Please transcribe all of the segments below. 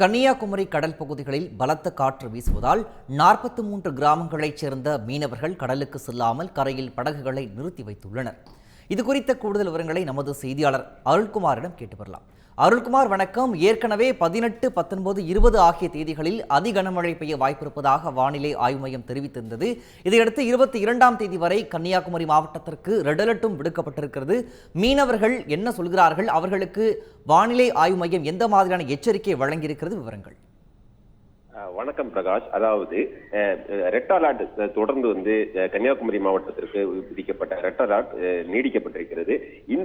கன்னியாகுமரி கடல் பகுதிகளில் பலத்த காற்று வீசுவதால் நாற்பத்தி மூன்று கிராமங்களைச் சேர்ந்த மீனவர்கள் கடலுக்கு செல்லாமல் கரையில் படகுகளை நிறுத்தி வைத்துள்ளனர். இது குறித்த கூடுதல் விவரங்களை நமது செய்தியாளர் அருள்குமாரிடம் கேட்டு வரலாம் அருள்குமார் வணக்கம். ஏற்கனவே பதினெட்டு பத்தொன்பது இருபது ஆகிய தேதிகளில் அதி கனமழை பெய்ய வாய்ப்பிருப்பதாக வானிலை ஆய்வு மையம் தெரிவித்திருந்தது. இதையடுத்து இருபத்தி இரண்டாம் தேதி வரை கன்னியாகுமரி மாவட்டத்திற்கு ரெட் அலர்ட்டும் விடுக்கப்பட்டிருக்கிறது. மீனவர்கள் என்ன சொல்கிறார்கள்? அவர்களுக்கு வானிலை ஆய்வு மையம் எந்த மாதிரியான எச்சரிக்கை வழங்கியிருக்கிறது? விவரங்கள். வணக்கம் பிரகாஷ். அதாவது ரெட் அலர்ட் தொடர்ந்து வந்து கன்னியாகுமரி மாவட்டத்திற்கு விதிக்கப்பட்ட ரெட் அலர்ட் நீடிக்கப்பட்டிருக்கிறது.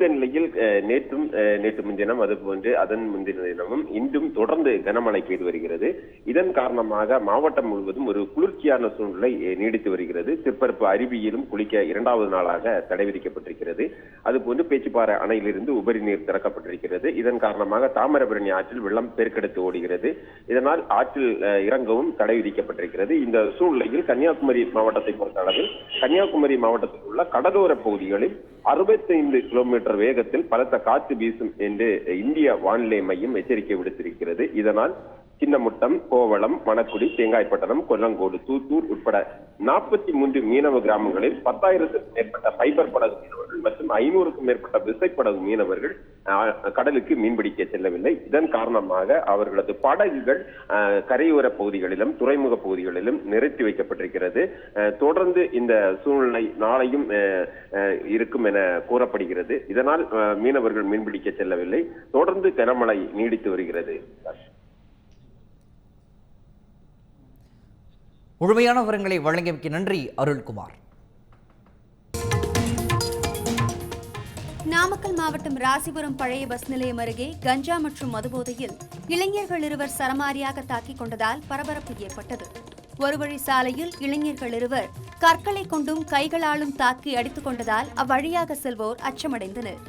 இந்த நிலையில் நேற்றும் நேற்று முன்தினம் அது போன்று அதன் முந்தின தினமும் இன்றும் தொடர்ந்து கனமழை பெய்து வருகிறது. இதன் காரணமாக மாவட்டம் முழுவதும் ஒரு குளிர்ச்சியான சூழ்நிலை நீடித்து வருகிறது. சிற்பரப்பு அருவியிலும் குளிக்க இரண்டாவது நாளாக தடை விதிக்கப்பட்டிருக்கிறது. அதுபோன்று பேச்சுப்பாறை அணையிலிருந்து உபரி நீர் திறக்கப்பட்டிருக்கிறது. இதன் காரணமாக தாமிரபரணி ஆற்றில் வெள்ளம் பெருக்கெடுத்து ஓடுகிறது. இதனால் ஆற்றில் இறங்கவும் தடை விதிக்கப்பட்டிருக்கிறது. இந்த சூழ்நிலையில் கன்னியாகுமரி மாவட்டத்தை பொறுத்த அளவில் கன்னியாகுமரி மாவட்டத்தில் உள்ள கடலோர பகுதிகளில் அறுபத்தைந்து கிலோமீட்டர் வேகத்தில் பலத்த காற்று வீசும் என்று இந்திய வானிலை மையம் எச்சரிக்கை விடுத்திருக்கிறது. இதனால் சின்னமுட்டம் கோவளம் மணக்குடி தேங்காய்பட்டணம் கொல்லங்கோடு தூத்தூர் உட்பட நாற்பத்தி மூன்று மீனவ கிராமங்களில் பத்தாயிரத்துக்கும் மேற்பட்ட பைபர் படகு மீனவர்கள் மற்றும் ஐநூறுக்கும் மேற்பட்ட விசைப்படகு மீனவர்கள் கடலுக்கு மீன்பிடிக்க செல்லவில்லை. இதன் காரணமாக அவர்களது படகுகள் கரையோர பகுதிகளிலும் துறைமுக பகுதிகளிலும் நிறுத்தி வைக்கப்பட்டிருக்கிறது. தொடர்ந்து இந்த சூழ்நிலை நாளையும் இருக்கும் என கூறப்படுகிறது. இதனால் மீனவர்கள் மீன்பிடிக்க செல்லவில்லை. தொடர்ந்து கனமழை நீடித்து வருகிறது. முழுமையான விவரங்களை வழங்கியமைக்கு நன்றி அருள்குமார். நாமக்கல் மாவட்டம் ராசிபுரம் பழைய பஸ் நிலையம் அருகே கஞ்சா மற்றும் மதுபோதையில் இளைஞர்கள் இருவர் சரமாரியாக தாக்கிக் கொண்டதால் பரபரப்பு ஏற்பட்டது. ஒரு வழி சாலையில் இளைஞர்கள் இருவர் கற்களை கொண்டும் கைகளாலும் தாக்கி அடித்துக் கொண்டதால் அவ்வழியாக செல்வோர் அச்சமடைந்தனர்.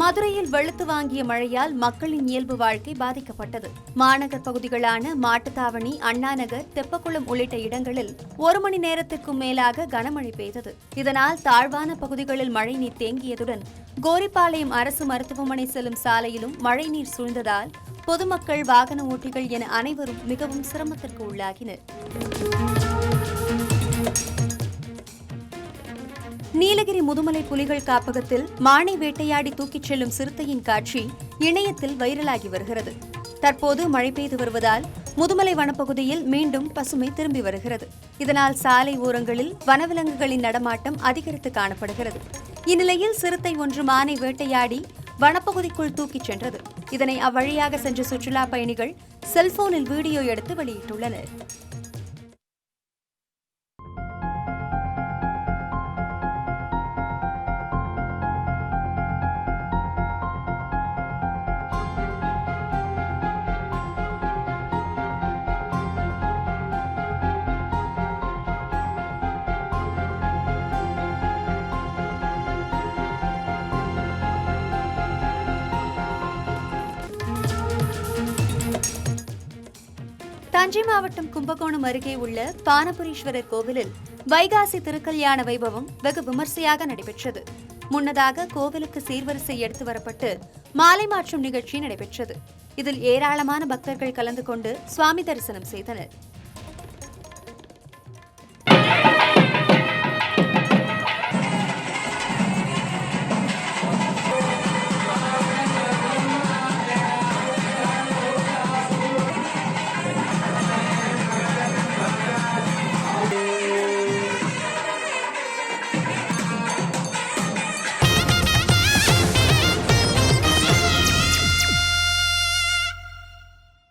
மதுரையில் வெளுத்து வாங்கிய மழையால் மக்களின் இயல்பு வாழ்க்கை பாதிக்கப்பட்டது. மாநகர் பகுதிகளான மாட்டுத்தாவணி அண்ணாநகர் தெப்பக்குளம் உள்ளிட்ட இடங்களில் ஒரு மணி நேரத்திற்கும் மேலாக கனமழை பெய்தது. இதனால் தாழ்வான பகுதிகளில் மழைநீர் தேங்கியதுடன் கோரிப்பாளையம் அரசு மருத்துவமனை செல்லும் சாலையிலும் மழைநீர் சூழ்ந்ததால் பொதுமக்கள் வாகன ஓட்டிகள் என அனைவரும் மிகவும் சிரமத்திற்கு உள்ளாகினர். நீலகிரி முதுமலை புலிகள் காப்பகத்தில் மானை வேட்டையாடி தூக்கிச் செல்லும் சிறுத்தையின் காட்சி இணையத்தில் வைரலாகி வருகிறது. தற்போது மழை பெய்து வருவதால் முதுமலை வனப்பகுதியில் மீண்டும் பசுமை திரும்பி வருகிறது. இதனால் சாலை ஓரங்களில் வனவிலங்குகளின் நடமாட்டம் அதிகரித்து காணப்படுகிறது. இந்நிலையில் சிறுத்தை ஒன்று மானை வேட்டையாடி வனப்பகுதிக்குள் தூக்கிச் சென்றது. இதனை அவ்வழியாக சென்ற சுற்றுலா பயணிகள் செல்போனில் வீடியோ எடுத்து வெளியிட்டுள்ளனர். தஞ்சை மாவட்டம் கும்பகோணம் அருகே உள்ள பானபுரீஸ்வரர் கோவிலில் வைகாசி திருக்கல்யாண வைபவம் வெகு விமர்சையாக நடைபெற்றது. முன்னதாக கோவிலுக்கு சீர்வரிசை எடுத்து வரப்பட்டு மாலை மாற்றும் நிகழ்ச்சி நடைபெற்றது. இதில் ஏராளமான பக்தர்கள் கலந்து கொண்டு சுவாமி தரிசனம் செய்தனர்.